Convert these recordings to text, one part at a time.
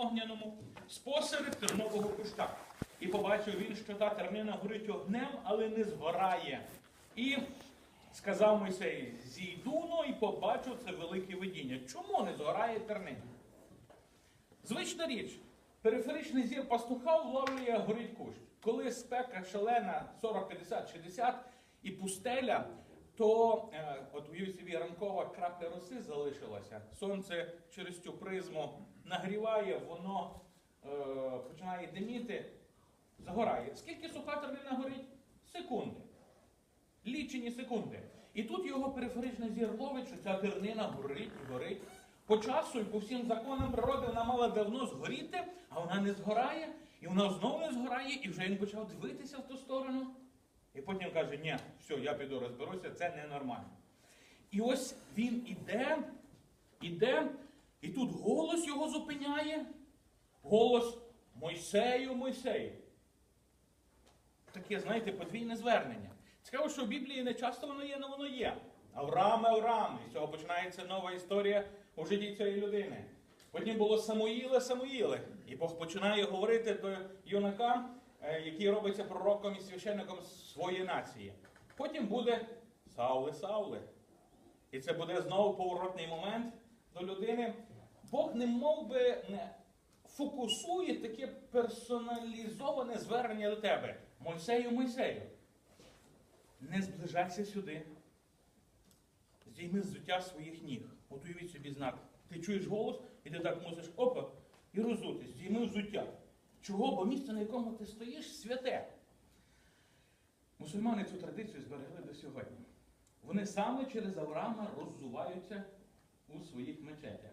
огняному, спосеред тернового куща. І побачив він, що та тернина горить огнем, але не згорає. І сказав Мойсей, зійду ну, і побачу це велике видіння. Чому не згорає тернина? Звична річ, периферичний зір пастуха вловлює горить кущ. Коли спека шалена 40, 50, 60 і пустеля, то е, от уявіть собі ранкова крапля роси залишилася. Сонце через цю призму нагріває, воно е, починає диміти, загорає. Скільки суха тернина горить? Секунди. Лічені секунди. І тут його периферичний зір що ця тернина горить, горить. По часу і по всім законам природи вона мала давно згоріти, а вона не згорає, і вона знову не згорає, і вже він почав дивитися в ту сторону. І потім каже, ні, все, я піду розберуся, це ненормально. І ось він іде, іде, і тут голос його зупиняє. Голос Мойсею, Мойсею. Таке, знаєте, подвійне звернення. Цікаво, що в Біблії не часто воно є, але воно є. Авраам, Авраам. І з цього починається нова історія у житті цієї людини. Потім було Самуїле, Самуїле. І Бог починає говорити до юнака, який робиться пророком і священником своєї нації. Потім буде Сауле, Сауле. І це буде знову поворотний момент до людини. Бог не мов би не фокусує таке персоналізоване звернення до тебе. Мойсею, Мойсею. Не зближайся сюди. Здійми взуття своїх ніг. От уявіть собі знак. Ти чуєш голос, і ти так мусиш опа і розутись. Здійми взуття. Чого? Бо місце, на якому ти стоїш, святе. Мусульмани цю традицію зберегли до сьогодні. Вони саме через Авраама роззуваються у своїх мечетях.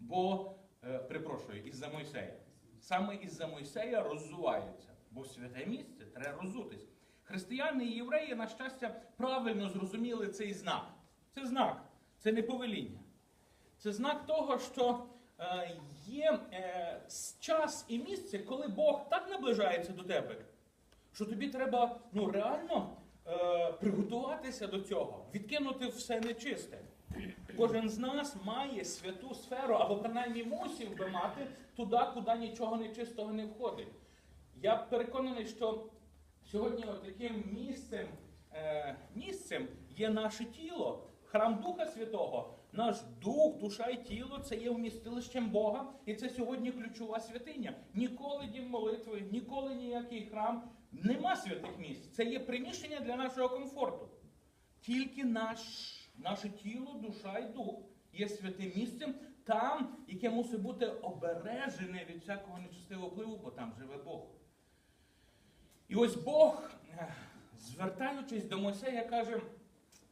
Бо, е, перепрошую, із-за Мойсея. Саме із-за Мойсея роззуваються. Бо святе місце треба роззутись. Християни і євреї, на щастя, правильно зрозуміли цей знак. Це знак, це не повеління. Це знак того, що є е, час і місце, коли Бог так наближається до тебе, що тобі треба ну, реально е, приготуватися до цього, відкинути все нечисте. Кожен з нас має святу сферу, або принаймні мусив би мати туди, куди нічого нечистого не входить. Я переконаний, що сьогодні таким місцем, е, місцем є наше тіло, храм Духа Святого. Наш дух, душа і тіло це є вмістилищем Бога, і це сьогодні ключова святиня. Ніколи дім молитви, ніколи ніякий храм. Нема святих місць. Це є приміщення для нашого комфорту. Тільки наш, наше тіло, душа і дух є святим місцем там, яке мусить бути обережене від всякого нечистивого впливу, бо там живе Бог. І ось Бог, е, звертаючись до Мойсея, каже,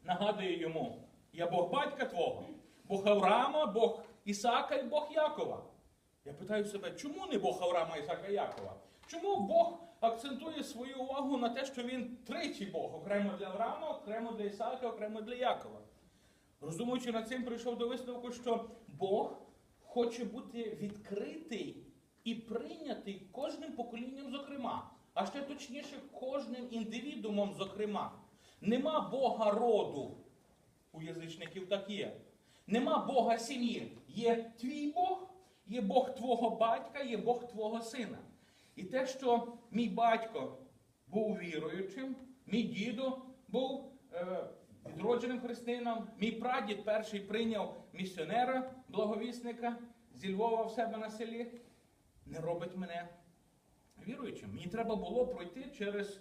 нагадує йому: я Бог батька твого, Бог Авраама, Бог Ісака і Бог Якова. Я питаю себе, чому не Бог Авраама, Ісака і Якова? Чому Бог акцентує свою увагу на те, що він тричі Бог, окремо для Авраама, окремо для Ісака, окремо для Якова? Роздумуючи над цим, прийшов до висновку, що Бог хоче бути відкритий і прийнятий кожним поколінням, зокрема, а ще точніше, кожним індивідумом, зокрема. Нема Бога роду. У язичників так є. Нема Бога сім'ї. Є твій Бог, є Бог твого батька, є Бог твого сина. І те, що мій батько був віруючим, мій дідо був е, відродженим християном, мій прадід перший прийняв місіонера, благовісника зі Львова в себе на селі, не робить мене віруючим. Мені треба було пройти через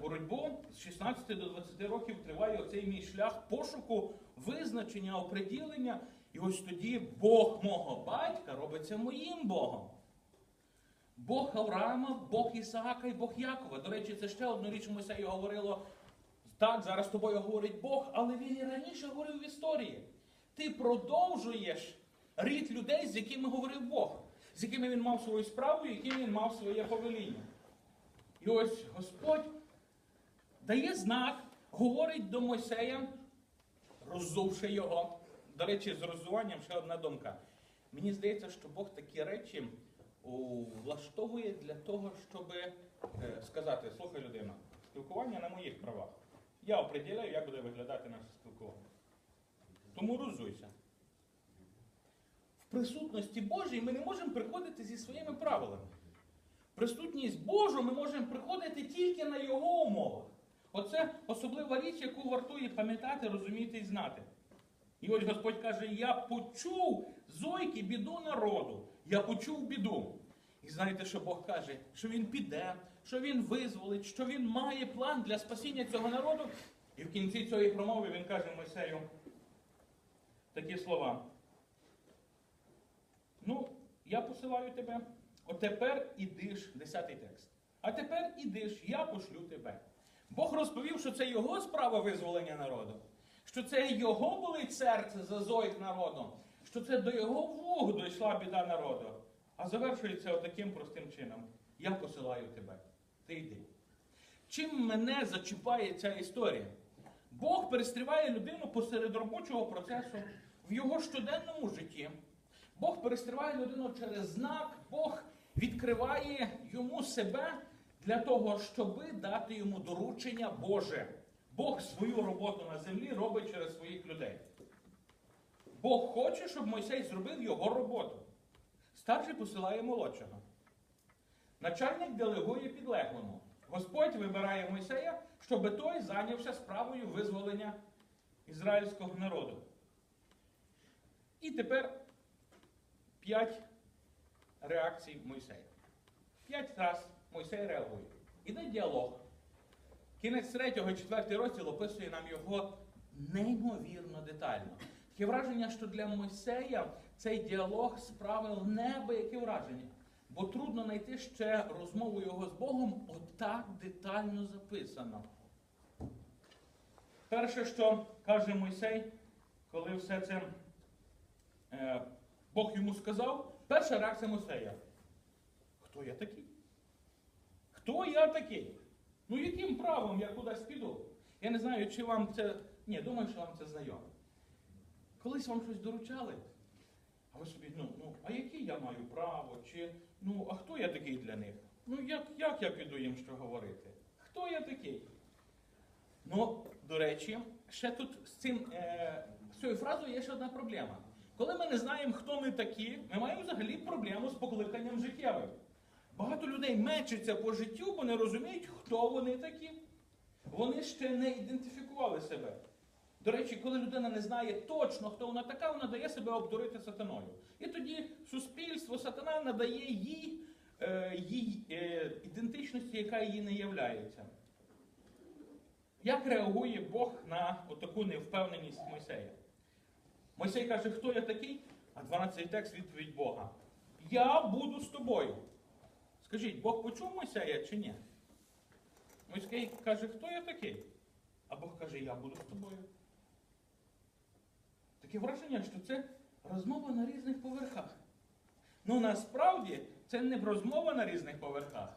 боротьбу з 16 до 20 років триває оцей мій шлях пошуку, визначення, оприділення. І ось тоді Бог мого батька робиться моїм Богом. Бог Авраама, Бог Ісаака і Бог Якова. До речі, це ще одну річ Мойсею говорило. Так, зараз тобою говорить Бог, але він і раніше говорив в історії. Ти продовжуєш рід людей, з якими говорив Бог, з якими він мав свою справу, яким він мав своє повеління. І ось Господь дає знак, говорить до Мойсея, роззувши його. До речі, з роззуванням ще одна думка. Мені здається, що Бог такі речі влаштовує для того, щоб е, сказати, слухай людина, спілкування на моїх правах. Я определяю, як буде виглядати наше спілкування. Тому роззуйся. В присутності Божій ми не можемо приходити зі своїми правилами. Присутність Божу ми можемо приходити тільки на Його умовах. Оце особлива річ, яку вартує пам'ятати, розуміти і знати. І ось Господь каже: Я почув зойки біду народу. Я почув біду. І знаєте, що Бог каже? Що Він піде, що Він визволить, що Він має план для спасіння цього народу. І в кінці цієї промови він каже Мойсею такі слова. Ну, я посилаю тебе. Отепер ідиш, десятий текст. А тепер ідиш, я пошлю тебе. Бог розповів, що це його справа визволення народу, що це його болить серце за зойк народом, що це до його вух дійшла біда народу. А завершується отаким простим чином: Я посилаю тебе. Ти йди. Чим мене зачіпає ця історія? Бог перестріває людину посеред робочого процесу в його щоденному житті. Бог перестріває людину через знак, Бог відкриває йому себе для того, щоби дати йому доручення Боже. Бог свою роботу на землі робить через своїх людей. Бог хоче, щоб Мойсей зробив його роботу. Старший посилає молодшого. Начальник делегує підлеглому. Господь вибирає Мойсея, щоб той зайнявся справою визволення ізраїльського народу. І тепер п'ять реакцій Мойсея. П'ять раз Мойсей реагує. Іде діалог. Кінець третього і четвертий розділ описує нам його неймовірно детально. Таке враження, що для Мойсея цей діалог справив неабияке враження. Бо трудно знайти ще розмову його з Богом отак детально записано. Перше, що каже Мойсей, коли все це е, Бог йому сказав, перша реакція Мойсея. Хто я такий? Хто я такий? Ну яким правом я кудись піду? Я не знаю, чи вам це. Ні, думаю, що вам це знайомо. Колись вам щось доручали, а ви собі, ну, ну, а яке я маю право? Чи, ну, а хто я такий для них? Ну, як, як я піду їм що говорити? Хто я такий? Ну, до речі, ще тут з цим, е, з цією фразою є ще одна проблема. Коли ми не знаємо, хто ми такі, ми маємо взагалі проблему з покликанням життєвим. Багато людей мечаться по життю, бо не розуміють, хто вони такі. Вони ще не ідентифікували себе. До речі, коли людина не знає точно, хто вона така, вона дає себе обдурити сатаною. І тоді суспільство, сатана надає їй, е, їй е, ідентичності, яка її не являється. Як реагує Бог на отаку невпевненість Мойсея? Мойсей каже, хто я такий? А 12 текст відповідь Бога. Я буду з тобою. Скажіть, Бог почув Мойсея чи ні? Мойсей каже, хто я такий? А Бог каже, я буду з тобою. Таке враження, що це розмова на різних поверхах. Ну насправді це не розмова на різних поверхах.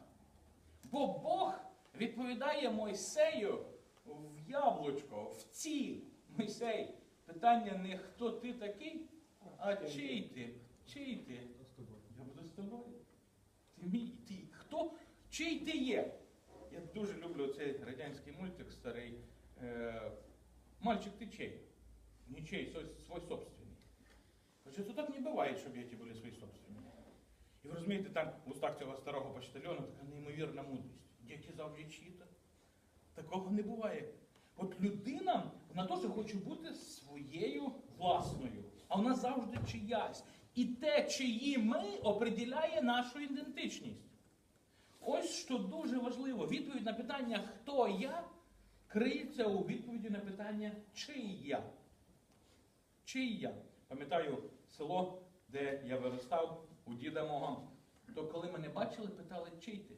Бо Бог відповідає Мойсею в яблучко, в ціль. Мойсей, питання не хто ти такий, а чий ти? Чий ти? Я буду з тобою. Ти мій, ти хто? Чий ти є? Я дуже люблю цей радянський мультик старий. Е, Мальчик, ти чей? Ничей, свой, свой собственний. Хоча то так не буває, щоб діти були свої собственні. І ви розумієте, там в устах цього старого почтальона така неймовірна мудрість. Діти завжди чиї-то. Такого не буває. От людина, вона теж хоче бути своєю власною, а вона завжди чиясь. І те, чиї ми, определяє нашу ідентичність. Ось що дуже важливо. Відповідь на питання, хто я, криється у відповіді на питання, чий я. Чий я? Пам'ятаю село, де я виростав у діда мого. То коли мене бачили, питали, чий ти?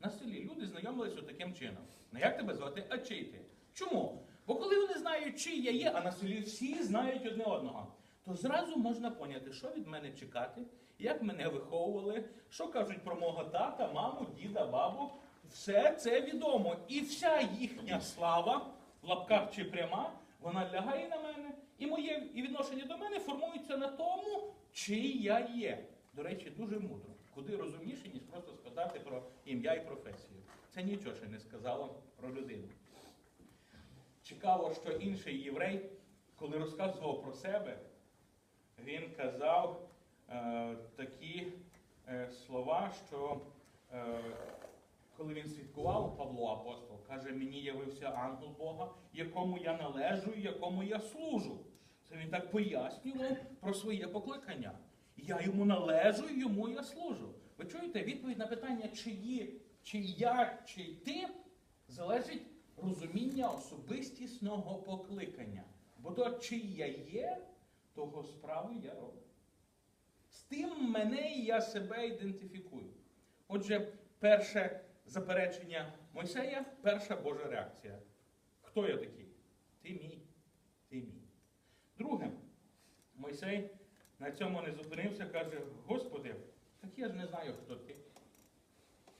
На селі люди знайомилися таким чином. Не як тебе звати, а чий ти? Чому? Бо коли вони знають, чий я є, а на селі всі знають одне одного, то зразу можна поняти, що від мене чекати, як мене виховували, що кажуть про мого тата, маму, діда, бабу. Все це відомо. І вся їхня слава, в лапках чи пряма, вона лягає на мене, і моє відношення до мене формується на тому, чий я є. До речі, дуже мудро. Куди розумніше, ніж просто спитати про ім'я і професію. Це нічого ще не сказало про людину. Цікаво, що інший єврей, коли розказував про себе, він казав, е, такі е, слова, що е, коли він свідкував Павло апостол, каже, мені явився ангел Бога, якому я належу і якому я служу. Це він так пояснював про своє покликання. Я йому належу, йому я служу. Ви чуєте, відповідь на питання, чиї, чи я, чи ти, залежить розуміння особистісного покликання. Бо то, чий я є, того справу я роблю. З тим мене і я себе ідентифікую. Отже, перше заперечення Мойсея, перша Божа реакція. Хто я такий? Ти мій, ти мій. Друге, Мойсей на цьому не зупинився, каже: Господи, так я ж не знаю, хто ти.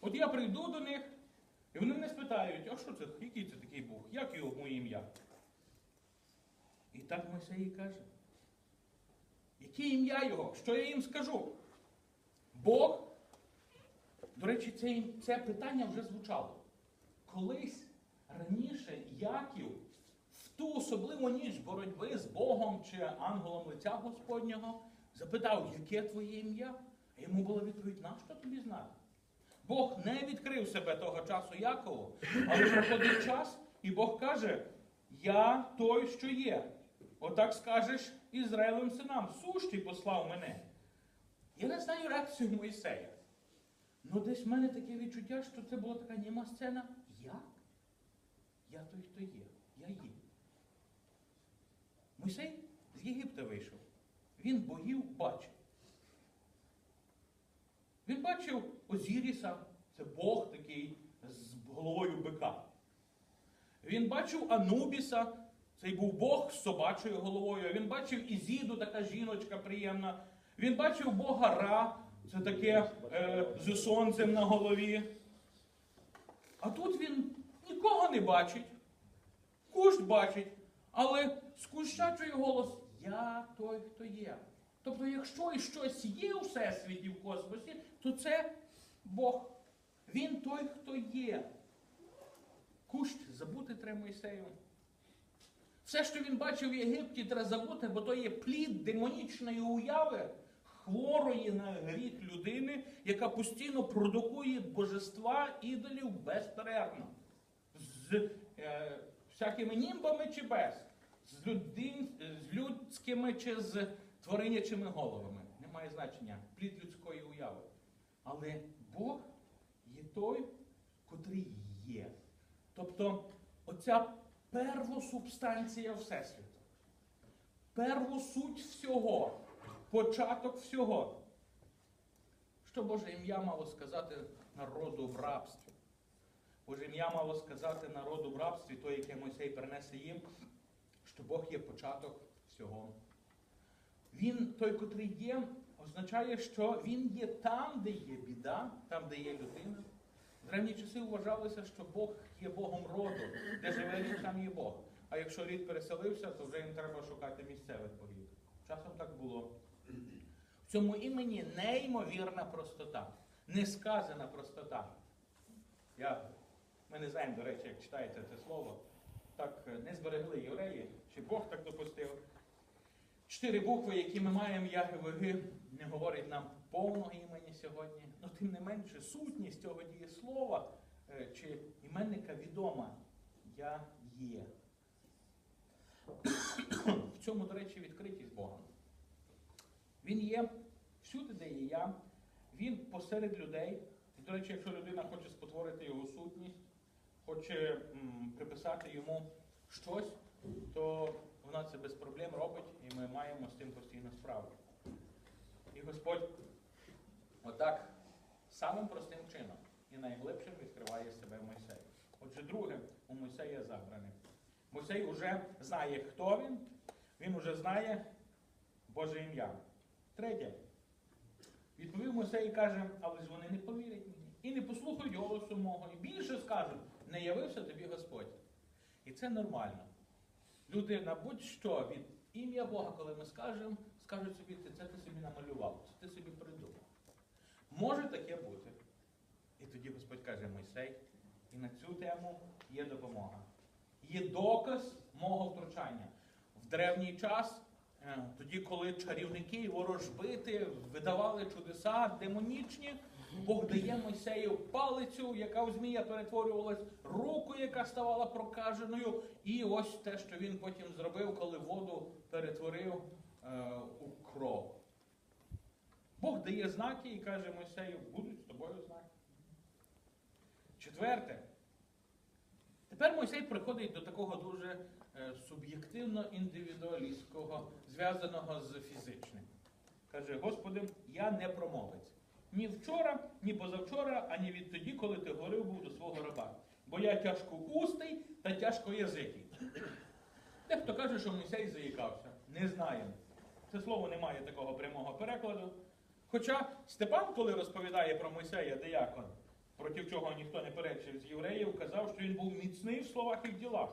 От я прийду до них, і вони мене спитають, а що це, який це такий Бог? Як його моє ім'я? І так Мойсей каже. Яке ім'я його? Що я їм скажу? Бог. До речі, це, це питання вже звучало. Колись раніше Яків в ту особливу ніч боротьби з Богом чи ангелом лиця Господнього запитав, яке твоє ім'я? А йому була відповідь, на що тобі знати? Бог не відкрив себе того часу Якову, але проходить час, і Бог каже: Я той, що є. Отак скажеш Ізраїлем синам, ти послав мене. Я не знаю реакцію Моїсея. Ну десь в мене таке відчуття, що це була така німа сцена. Я? Я той, хто є. Я є. Мойсей з Єгипта вийшов. Він богів бачив. Він бачив Озіріса, це Бог такий з головою бика. Він бачив Анубіса, цей був Бог з собачою головою. Він бачив Ізіду, така жіночка приємна. Він бачив Бога Ра, це таке е, з сонцем на голові. А тут він нікого не бачить. Кущ бачить, але з куща чує голос Я той, хто є. Тобто, якщо і щось є у всесвіті в космосі, то це Бог. Він той, хто є. Кущ забути треба Мойсею. Все, що він бачив в Єгипті, треба забути, бо то є плід демонічної уяви, хворої на гріх людини, яка постійно продукує божества ідолів безперервно. З е, всякими німбами чи без, з, людин, з людськими чи з тваринячими головами. Немає значення. Плід людської уяви. Але Бог є той, котрий є. Тобто, оця первосубстанція Всесвіту, первосуть всього, початок всього. Що Боже ім'я мало сказати народу в рабстві? Боже ім'я мало сказати народу в рабстві, той, яке Мойсей принесе їм, що Бог є початок всього. Він, той, котрий є, означає, що він є там, де є біда, там, де є людина. В древні часи вважалося, що Бог є Богом роду, де живе рід, там є Бог. А якщо рід переселився, то вже їм треба шукати місцевих богів. Часом так було. В цьому імені неймовірна простота, несказана простота. Я, ми не знаємо, до речі, як читаєте це слово, так не зберегли євреї, чи Бог так допустив. Чотири букви, які ми маємо ягвиги, не говорять нам повного імені сьогодні. Ну, тим не менше, сутність цього дієслова е, чи іменника відома. Я є. В цьому, до речі, відкритість Бога. Він є всюди, де є я. Він посеред людей. І, до речі, якщо людина хоче спотворити його сутність, хоче м, приписати йому щось, то вона це без проблем робить, і ми маємо з цим постійно справу. І Господь отак самим простим чином і найглибшим відкриває себе Мойсею. Отже, друге, у Мойсея забране. Мойсей вже знає, хто він, він вже знає Боже ім'я. Третє. Відповів Мойсей і каже, але ж вони не повірять мені. І не послухають голосу мого. І більше скажуть, не явився тобі Господь. І це нормально. Люди на будь-що від ім'я Бога, коли ми скажемо, скажуть собі, «Ти- це ти собі намалював, це ти собі придумав. Може таке бути. І тоді Господь каже Мойсей, і на цю тему є допомога. Є доказ мого втручання. В древній час е, тоді, коли чарівники і ворожбити видавали чудеса демонічні, Бог дає Мойсею палицю, яка в змія перетворювалась, руку, яка ставала прокаженою, і ось те, що він потім зробив, коли воду перетворив е, у кров. Бог дає знаки і каже Мойсею, будуть з тобою знаки. Четверте. Тепер Мойсей приходить до такого дуже е, суб'єктивно-індивідуалістського, зв'язаного з фізичним. Каже, Господи, я не промовець. Ні вчора, ні позавчора, ані відтоді, коли ти говорив був до свого раба. Бо я тяжко устий та тяжко язикий. Дехто каже, що Мойсей заїкався. Не знаємо. Це слово не має такого прямого перекладу. Хоча Степан, коли розповідає про Мойсея диякон, проти чого ніхто не перечив з євреїв, казав, що він був міцний в словах і в ділах.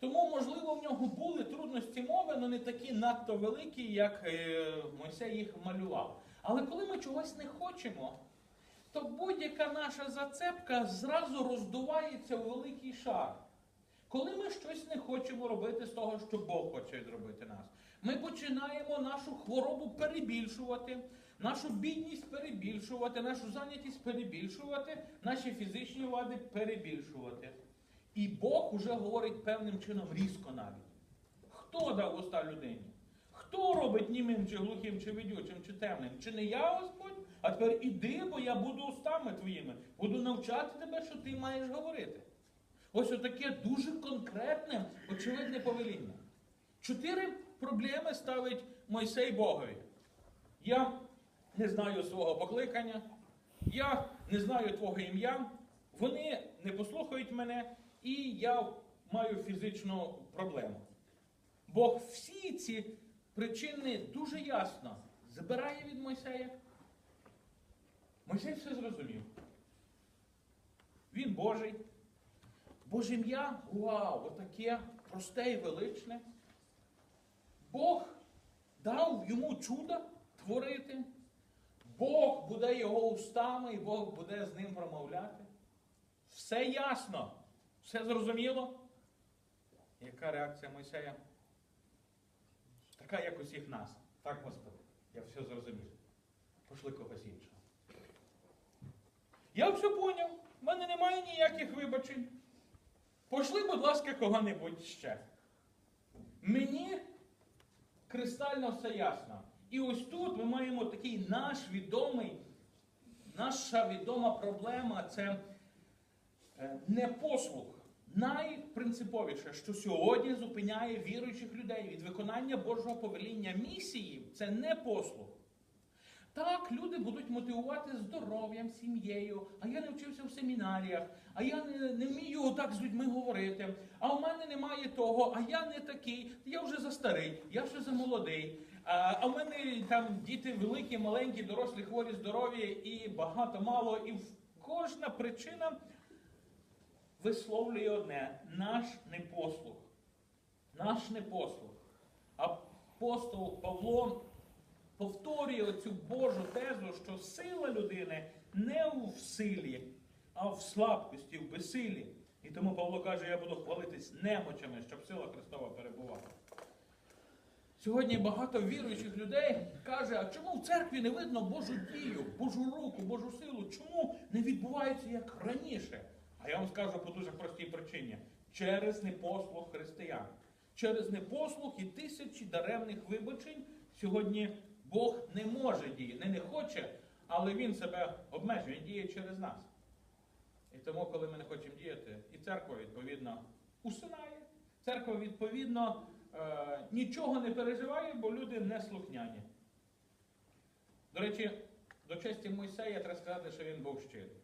Тому, можливо, в нього були трудності мови, але не такі надто великі, як е, Мойсей їх малював. Але коли ми чогось не хочемо, то будь-яка наша зацепка зразу роздувається у великий шар. Коли ми щось не хочемо робити з того, що Бог хоче зробити нас, ми починаємо нашу хворобу перебільшувати, нашу бідність перебільшувати, нашу зайнятість перебільшувати, наші фізичні вади перебільшувати. І Бог уже говорить певним чином різко навіть. Хто дав уста людині? Хто робить німим, чи глухим, чи ведючим, чи темним? Чи не я Господь? А тепер іди, бо я буду устами твоїми, буду навчати тебе, що ти маєш говорити. Ось отаке дуже конкретне, очевидне повеління. Чотири проблеми ставить Мойсей Богові. Я не знаю свого покликання, я не знаю твого ім'я, вони не послухають мене, і я маю фізичну проблему. Бог всі ці причини дуже ясно забирає від Мойсея. Мойсей все зрозумів. Він Божий. Боже ім'я, вау, отаке просте і величне. Бог дав йому чудо творити. Бог буде його устами, і Бог буде з ним промовляти. Все ясно, все зрозуміло. Яка реакція Мойсея? Така, як усіх нас. Так, Господи, я все зрозумів. Пошли когось іншого. Я все поняв. В мене немає ніяких вибачень. Пошли, будь ласка, кого-небудь ще. Мені кристально все ясно. І ось тут ми маємо такий наш відомий, наша відома проблема це е, непослух. Найпринциповіше, що сьогодні зупиняє віруючих людей від виконання Божого повеління місії, це непослух. Так, люди будуть мотивувати здоров'ям, сім'єю, а я не вчився в семінаріях, а я не, не вмію так з людьми говорити, а у мене немає того, а я не такий, я вже за старий, я вже за молодий. А, в мене там діти великі, маленькі, дорослі, хворі, здорові і багато мало. І кожна причина висловлює одне наш непослух. Наш непослух. Апостол Павло повторює оцю Божу тезу, що сила людини не в силі, а в слабкості, в безсилі. І тому Павло каже, я буду хвалитись немочами, щоб сила Христова перебувала. Сьогодні багато віруючих людей каже, а чому в церкві не видно Божу дію, Божу руку, Божу силу? Чому не відбувається як раніше? А я вам скажу по дуже простій причині: через непослух християн. Через непослух і тисячі даремних вибачень сьогодні Бог не може діяти, не не хоче, але Він себе обмежує, він діє через нас. І тому, коли ми не хочемо діяти, і церква відповідно усинає. Церква відповідно е, нічого не переживає, бо люди не слухняні. До речі, до честі Мойсея треба сказати, що він був щирий.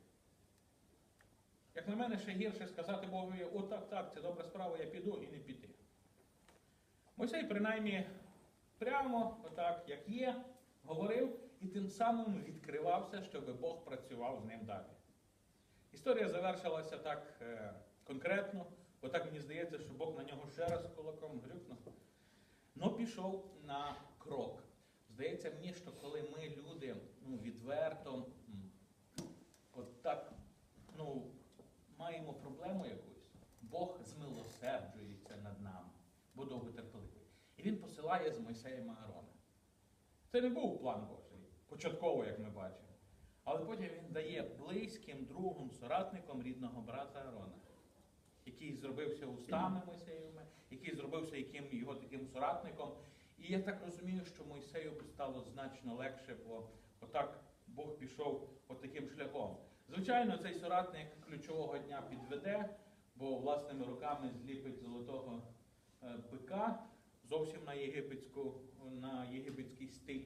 Як на мене, ще гірше сказати Богові, отак, так, це добра справа, я піду і не піти. Мойсей, принаймні, прямо, отак, як є, говорив і тим самим відкривався, щоб Бог працював з ним далі. Історія завершилася так е, конкретно, бо так мені здається, що Бог на нього ще раз кулаком грюкнув. Но пішов на крок. Здається мені, що коли ми, люди, ну, відверто, от так, ну, маємо проблему якусь, Бог змилосерджується над нами, бо довготерпеливий. І він посилає з Мойсеєм Аарона. Це не був план Божий, початково, як ми бачимо. Але потім він дає близьким другом, соратником рідного брата Аарона, який зробився устами Мойсеєвими, який зробився яким, його таким соратником. І я так розумію, що Мойсею стало значно легше, бо отак Бог пішов отаким шляхом. Звичайно, цей соратник ключового дня підведе, бо власними руками зліпить золотого е, бика зовсім на єгипетську, на єгипетський стиль.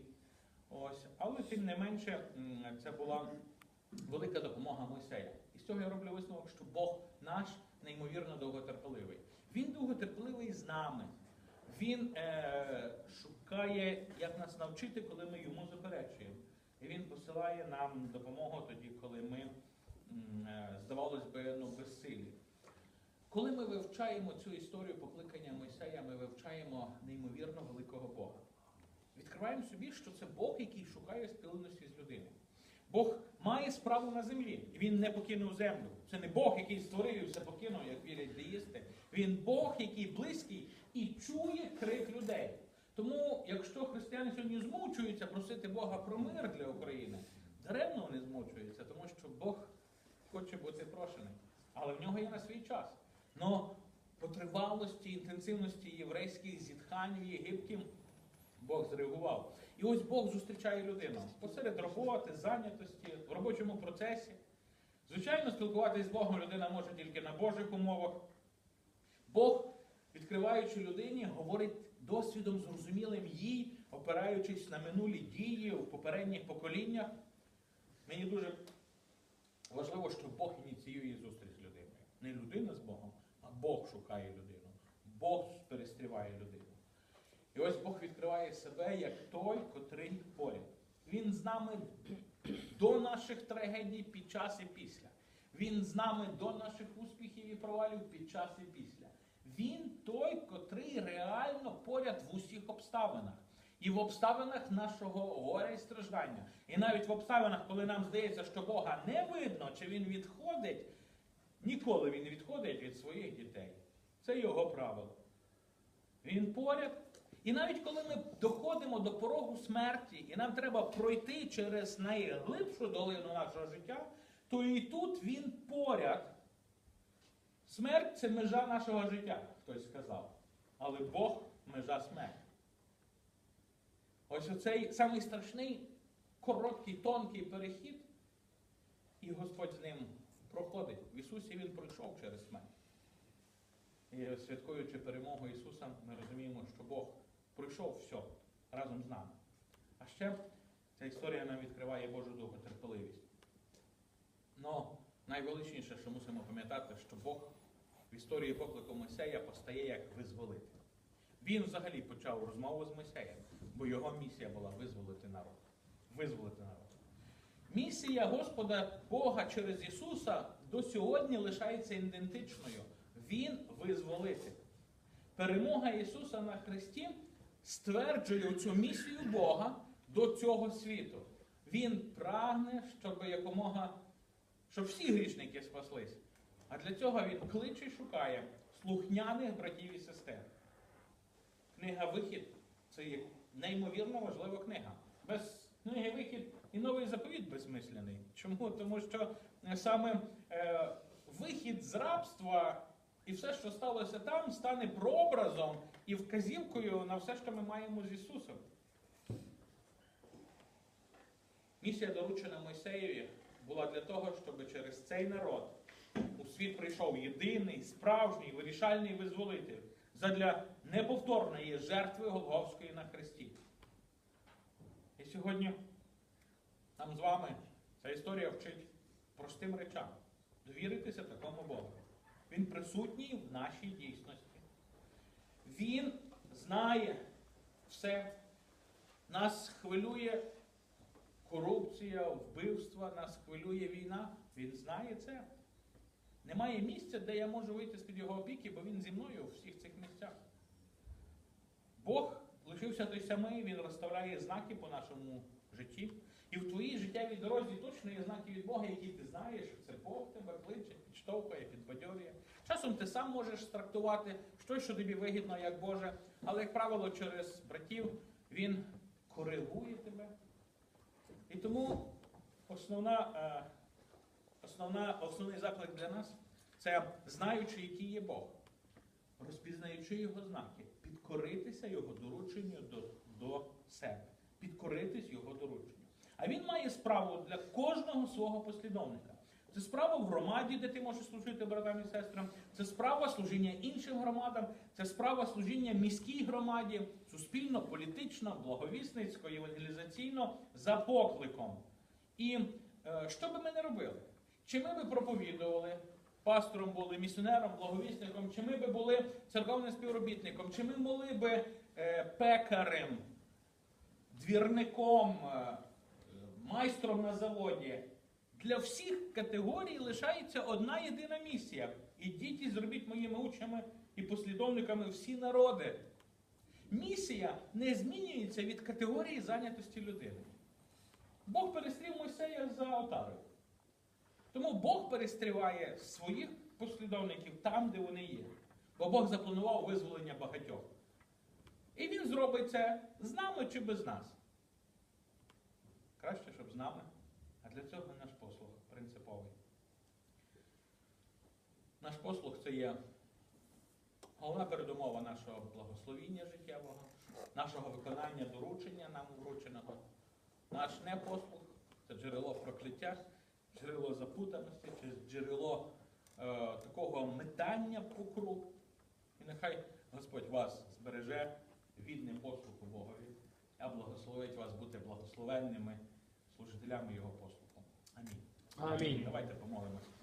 Ось, але тим не менше, це була велика допомога Мойсея. І з цього я роблю висновок, що Бог наш неймовірно довготерпеливий. Він довготерпеливий з нами. Він е, шукає, як нас навчити, коли ми йому заперечуємо. І він посилає нам допомогу тоді, коли ми, е, здавалось би, ну, безсилі. Коли ми вивчаємо цю історію покликання Мойсея, ми вивчаємо неймовірно великого Бога. Відкриваємо собі, що це Бог, який шукає спільності з людиною. Бог має справу на землі, і він не покинув землю. Це не Бог, який створив і все покинув, як вірять деїсти. Він Бог, який близький і чує крик людей. Тому, якщо християни сьогодні змучуються просити Бога про мир для України, даремно вони змучуються, тому що Бог хоче бути прошений. Але в нього є на свій час. Но по тривалості, інтенсивності єврейських зітхань в Єгипті Бог зреагував. І ось Бог зустрічає людину посеред роботи, зайнятості, в робочому процесі. Звичайно, спілкуватися з Богом людина може тільки на Божих умовах. Бог, відкриваючи людині, говорить досвідом зрозумілим їй, опираючись на минулі дії в попередніх поколіннях. Мені дуже важливо, що Бог ініціює зустріч з людиною. Не людина з Богом, а Бог шукає людину. Бог перестріває людину. І ось Бог відкриває себе як той, котрий поряд. Він з нами до наших трагедій під час і після. Він з нами до наших успіхів і провалів під час і після. Він той, котрий реально поряд в усіх обставинах. І в обставинах нашого горя і страждання. І навіть в обставинах, коли нам здається, що Бога не видно, чи Він відходить, ніколи він не відходить від своїх дітей. Це його правило. Він поряд. І навіть коли ми доходимо до порогу смерті, і нам треба пройти через найглибшу долину нашого життя, то і тут він поряд. Смерть це межа нашого життя, хтось сказав. Але Бог межа смерті. Ось оцей самий страшний, короткий, тонкий перехід, і Господь з ним проходить. В Ісусі Він пройшов через смерть. І святкуючи перемогу Ісуса, ми розуміємо, що Бог пройшов все разом з нами. А ще ця історія нам відкриває Божу довготерпеливість. Но найвеличніше, що мусимо пам'ятати, що Бог в історії поклику Мойсея постає як визволитель. Він взагалі почав розмову з Мойсеєм, бо його місія була визволити народ. Визволити народ. Місія Господа Бога через Ісуса до сьогодні лишається ідентичною. Він визволитель. Перемога Ісуса на Христі стверджує цю місію Бога до цього світу. Він прагне, щоб якомога, щоб всі грішники спаслись. А для цього він кличе і шукає слухняних братів і сестер. Книга Вихід це є неймовірно важлива книга. Без книги Вихід і новий заповіт безсмислений. Чому? Тому що е, саме е, вихід з рабства і все, що сталося там, стане прообразом і вказівкою на все, що ми маємо з Ісусом. Місія, доручена Мойсеєві, була для того, щоб через цей народ у світ прийшов єдиний, справжній, вирішальний визволитель задля неповторної жертви Голговської на Христі. І сьогодні нам з вами ця історія вчить простим речам. Довіритися такому Богу. Він присутній в нашій дійсності. Він знає все. Нас хвилює корупція, вбивства, нас хвилює війна. Він знає це. Немає місця, де я можу вийти з-під його опіки, бо він зі мною у всіх цих місцях. Бог лишився той самий, він розставляє знаки по нашому житті. І в твоїй життєвій дорозі точно є знаки від Бога, які ти знаєш, що це Бог тебе кличе, підштовхує, підбадьорює. Часом ти сам можеш страктувати, щось, що тобі вигідно, як Боже, але, як правило, через братів він коригує тебе. І тому основна, е, основна, основний заклик для нас це знаючи, який є Бог, розпізнаючи його знаки, підкоритися його дорученню до, до себе, підкоритись його дорученню. А він має справу для кожного свого послідовника. Це справа в громаді, де ти можеш служити братам і сестрам. Це справа служіння іншим громадам, це справа служіння міській громаді, суспільно, політично, благовісницько, евангелізаційно за покликом. І е, що би ми не робили? Чи ми би проповідували, пастором були, місіонером, благовісником, чи ми би були церковним співробітником, чи ми були би е, пекарем, двірником, е, майстром на заводі. Для всіх категорій лишається одна єдина місія. Ідіть і зробіть моїми учнями і послідовниками всі народи. Місія не змінюється від категорії зайнятості людини. Бог перестрів Мойсея за отарою. Тому Бог перестріває своїх послідовників там, де вони є. Бо Бог запланував визволення багатьох. І він зробить це з нами чи без нас. Краще, щоб з нами. А для цього наш послуг принциповий. Наш послуг це є головна передумова нашого благословіння життєвого, нашого виконання доручення нам врученого. Наш непослух це джерело прокляття, джерело запутаності, чи джерело е, такого метання по кругу. І нехай Господь вас збереже відним послуху Богові, а благословить вас бути благословенними служителями Його послуху. Амінь. Амінь. Давайте помолимось.